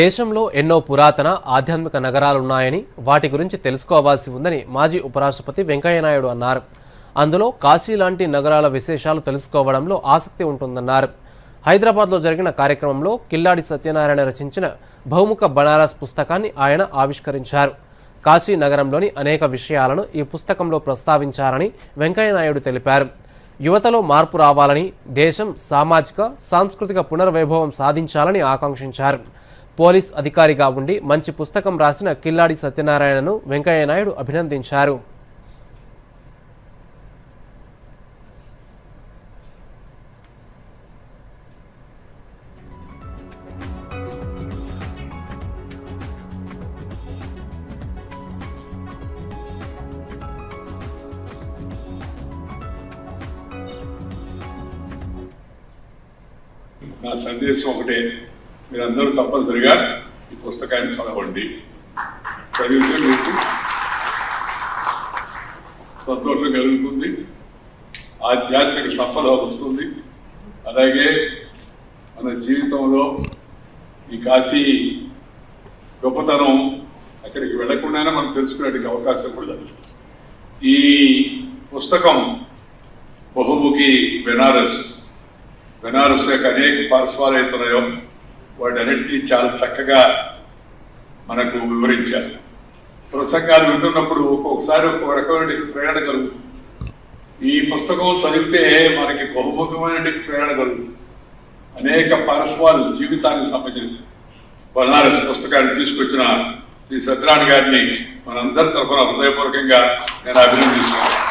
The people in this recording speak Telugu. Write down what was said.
దేశంలో ఎన్నో పురాతన ఆధ్యాత్మిక నగరాలున్నాయని వాటి గురించి తెలుసుకోవాల్సి ఉందని మాజీ ఉపరాష్ట్రపతి వెంకయ్యనాయుడు అన్నారు. అందులో కాశీ లాంటి నగరాల విశేషాలు తెలుసుకోవడంలో ఆసక్తి ఉంటుందన్నారు. హైదరాబాద్లో జరిగిన కార్యక్రమంలో కిల్లాడి సత్యనారాయణ రచించిన బహుముఖ బనారస్ పుస్తకాన్ని ఆయన ఆవిష్కరించారు. కాశీ నగరంలోని అనేక విషయాలను ఈ పుస్తకంలో ప్రస్తావించారని వెంకయ్యనాయుడు తెలిపారు. యువతలో మార్పు రావాలని దేశం సామాజిక సాంస్కృతిక పునర్వైభవం సాధించాలని ఆకాంక్షించారు. పోలీస్ అధికారిగా ఉండి మంచి పుస్తకం రాసిన కిల్లాడి సత్యనారాయణను వెంకయ్యనాయుడు అభినందించారు. నా సందేశం ఒకటే. మీరందరూ తప్పనిసరిగా ఈ పుస్తకాన్ని చదవండి. చదివితే మీకు సంతోషం కలుగుతుంది ఆధ్యాత్మిక సంపద వస్తుంది. అలాగే మన జీవితంలో ఈ కాశీ గొప్పతనం అక్కడికి వెళ్ళకుండానే మనం తెలుసుకునేటువంటి అవకాశం కూడా లభిస్తుంది. ఈ పుస్తకం బహుముఖి బెనారస్ బెనారస్ యొక్క అనేక పార్శ్వాలు అవుతున్నాయో వాటన్నిటినీ చాలా చక్కగా మనకు వివరించారు. ప్రసంగాలు వింటున్నప్పుడు ఒక్కొక్కసారి ఒక్కొక్క రకమైన ప్రేరణ కలుగుతుంది ఈ పుస్తకం చదివితే మనకి బహుముఖమైన ప్రేరణ కలుగుతుంది అనేక పార్శ్వాలు జీవితానికి సంబంధించింది బనారస్ పుస్తకాన్ని తీసుకొచ్చిన శ్రీ సత్యనారాయణ గారిని మనందరి తరఫున హృదయపూర్వకంగా నేను అభినందిస్తున్నాను.